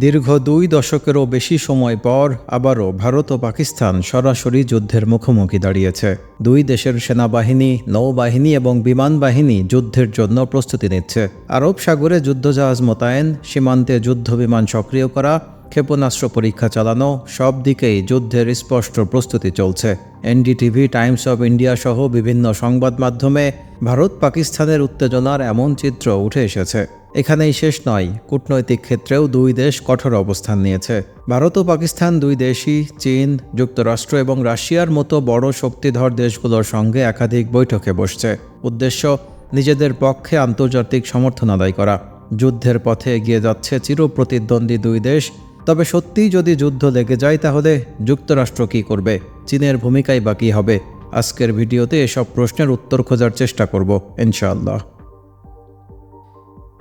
দীর্ঘ দুই দশকেরও বেশি সময় পর আবারও ভারত ও পাকিস্তান সরাসরি যুদ্ধের মুখোমুখি দাঁড়িয়েছে। দুই দেশের সেনাবাহিনী, নৌবাহিনী এবং বিমান বাহিনী যুদ্ধের জন্য প্রস্তুতি নিচ্ছে। আরব সাগরে যুদ্ধজাহাজ মোতায়েন, সীমান্তে যুদ্ধ বিমান সক্রিয় করা ক্ষেপণাস্ত্র পরীক্ষা চালানো সব দিকেই যুদ্ধের স্পষ্ট প্রস্তুতি চলছে। এনডিটিভি, টাইমস অব ইন্ডিয়া সহ বিভিন্ন সংবাদ মাধ্যমে ভারত পাকিস্তানের উত্তেজনার এমন চিত্র উঠে এসেছে। এখানেই শেষ নয়, কূটনৈতিক ক্ষেত্রেও দুই দেশ কঠোর অবস্থান নিয়েছে। ভারত ও পাকিস্তান দুই দেশই, চীন, যুক্তরাষ্ট্র এবং রাশিয়ার মতো বড় শক্তিধর দেশগুলোর সঙ্গে একাধিক বৈঠকে বসছে। উদ্দেশ্য, নিজেদের পক্ষে আন্তর্জাতিক সমর্থন আদায় করা। যুদ্ধের পথে এগিয়ে যাচ্ছে চিরপ্রতিদ্বন্দ্বী দুই দেশ তবে সত্যিই যদি যুদ্ধ লেগে যায় তাহলে যুক্তরাষ্ট্র কী করবে? চীনের ভূমিকাই বা কী হবে? আজকের ভিডিওতে এসব প্রশ্নের উত্তর খোঁজার চেষ্টা করব, ইনশাআল্লাহ।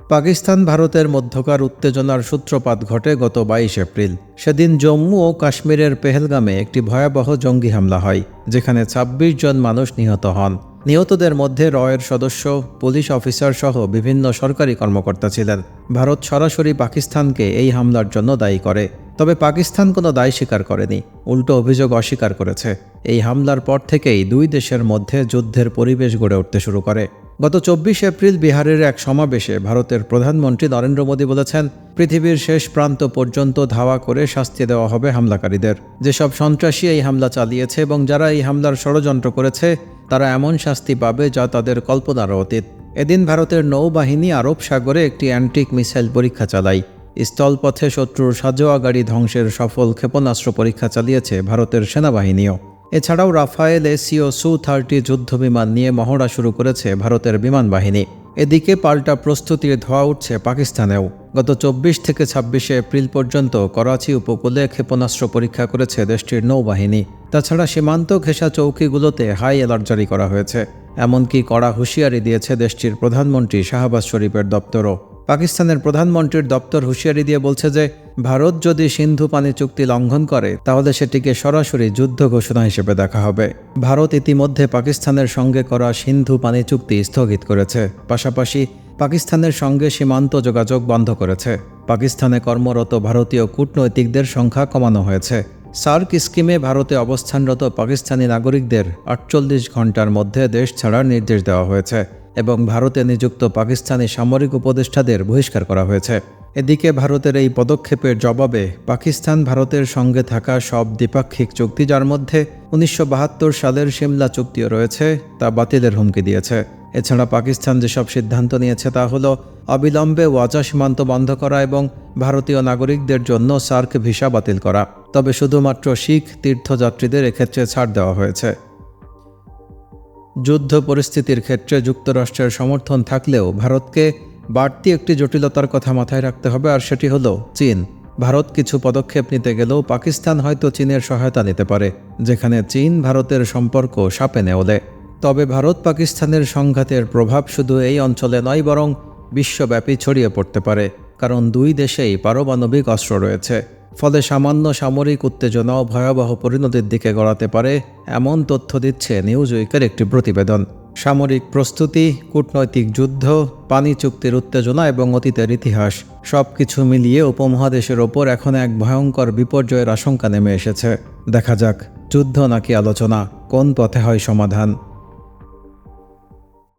পাকিস্তান, ভারতের মধ্যকার উত্তেজনার সূত্রপাত ঘটে গত বাইশ এপ্রিল। সেদিন জম্মু ও কাশ্মীরের পেহেলগামে একটি ভয়াবহ জঙ্গি হামলা হয়, যেখানে ২৬ জন মানুষ নিহত হন। নিহতদের মধ্যে রয়ের সদস্য, পুলিশ অফিসার সহ বিভিন্ন সরকারি কর্মকর্তা ছিলেন। ভারত সরাসরি পাকিস্তানকে এই হামলার জন্য দায়ী করে। তবে পাকিস্তান কোনো দায় স্বীকার করেনি, উল্টো অভিযোগ অস্বীকার করেছে। এই হামলার পর থেকেই দুই দেশের মধ্যে যুদ্ধের পরিবেশ গড়ে উঠতে শুরু করে। গত চব্বিশ এপ্রিল বিহারের এক সমাবেশে ভারতের প্রধানমন্ত্রী নরেন্দ্র মোদী বলেছেন, পৃথিবীর শেষ প্রান্ত পর্যন্ত ধাওয়া করে শাস্তি দেওয়া হবে হামলাকারীদের। যেসব সন্ত্রাসী এই হামলা চালিয়েছে এবং যারা এই হামলার ষড়যন্ত্র করেছে তারা এমন শাস্তি পাবে যা তাদের কল্পনার অতীত। এদিন ভারতের নৌবাহিনী আরব সাগরে একটি অ্যান্টিক মিসাইল পরীক্ষা চালায়। স্থলপথে শত্রুর সাজোয়া গাড়ি ধ্বংসের সফল ক্ষেপণাস্ত্র পরীক্ষা চালিয়েছে ভারতের সেনাবাহিনীও। এছাড়াও রাফায়েল এসিও সু থার্টি যুদ্ধবিমান নিয়ে মহড়া শুরু করেছে ভারতের বিমান বাহিনী। এদিকে পাল্টা প্রস্তুতির ধোয়া উঠছে পাকিস্তানেও। গত চব্বিশ থেকে ছাব্বিশে এপ্রিল পর্যন্ত করাচি উপকূলে ক্ষেপণাস্ত্র পরীক্ষা করেছে দেশটির নৌবাহিনী। তাছাড়া সীমান্ত ঘেঁষা চৌকিগুলোতে হাই অ্যালার্ট জারি করা হয়েছে। এমনকি কড়া হুঁশিয়ারি দিয়েছে দেশটির প্রধানমন্ত্রী শাহবাজ শরীফের দপ্তরও। পাকিস্তানের প্রধানমন্ত্রীর দপ্তর হুঁশিয়ারি দিয়ে বলছে যে, ভারত যদি সিন্ধু পানি চুক্তি লঙ্ঘন করে, তাহলে সেটিকে সরাসরি যুদ্ধ ঘোষণা হিসেবে দেখা হবে। ভারত ইতিমধ্যে পাকিস্তানের সঙ্গে করা সিন্ধু পানি চুক্তি স্থগিত করেছে। পাশাপাশি পাকিস্তানের সঙ্গে সীমান্ত যোগাযোগ বন্ধ করেছে। পাকিস্তানে কর্মরত ভারতীয় কূটনৈতিকদের সংখ্যা কমানো হয়েছে। সার্ক স্কিমে ভারতে অবস্থানরত পাকিস্তানি নাগরিকদের আটচল্লিশ ঘণ্টার মধ্যে দেশ ছাড়ার নির্দেশ দেওয়া হয়েছে এবং ভারতে নিযুক্ত পাকিস্তানি সামরিক উপদেষ্টাদের বহিষ্কার করা হয়েছে। এদিকে ভারতের এই পদক্ষেপের জবাবে পাকিস্তান ভারতের সঙ্গে থাকা সব দ্বিপাক্ষিক চুক্তি যার মধ্যে উনিশশো বাহাত্তর সালের সিমলা চুক্তিও রয়েছে, তা বাতিলের হুমকি দিয়েছে। এছাড়া পাকিস্তান যেসব সিদ্ধান্ত নিয়েছে তা হলো অবিলম্বে ওয়াজা সীমান্ত বন্ধ করা এবং ভারতীয় নাগরিকদের জন্য সার্ক ভিসা বাতিল করা। তবে শুধুমাত্র শিখ তীর্থযাত্রীদের এক্ষেত্রে ছাড় দেওয়া হয়েছে। যুদ্ধ পরিস্থিতির ক্ষেত্রে যুক্তরাষ্ট্রের সমর্থন থাকলেও ভারতকে বাড়তি একটি জটিলতার কথা মাথায় রাখতে হবে, আর সেটি হলো চীন। ভারত কিছু পদক্ষেপ নিতে গেলেও পাকিস্তান হয়তো চীনের সহায়তা নিতে পারে, যেখানে চীন ভারতের সম্পর্ক সাপে নেওলে। তবে ভারত পাকিস্তানের সংঘাতের প্রভাব শুধু এই অঞ্চলে নয়, বরং বিশ্বব্যাপী ছড়িয়ে পড়তে পারে, কারণ দুই দেশেই পারমাণবিক অস্ত্র রয়েছে। ফলে সামান্য সামরিক উত্তেজনাও ভয়াবহ পরিণতির দিকে গড়াতে পারে এমন তথ্য দিচ্ছে নিউজ উইকের একটি প্রতিবেদন। সামরিক প্রস্তুতি, কূটনৈতিক যুদ্ধ, পানি চুক্তির উত্তেজনা এবং অতীতের ইতিহাস সব কিছু মিলিয়ে উপমহাদেশের ওপর এখন এক ভয়ঙ্কর বিপর্যয়ের আশঙ্কা নেমে এসেছে। দেখা যাক, যুদ্ধ নাকি আলোচনা, কোন পথে হয় সমাধান।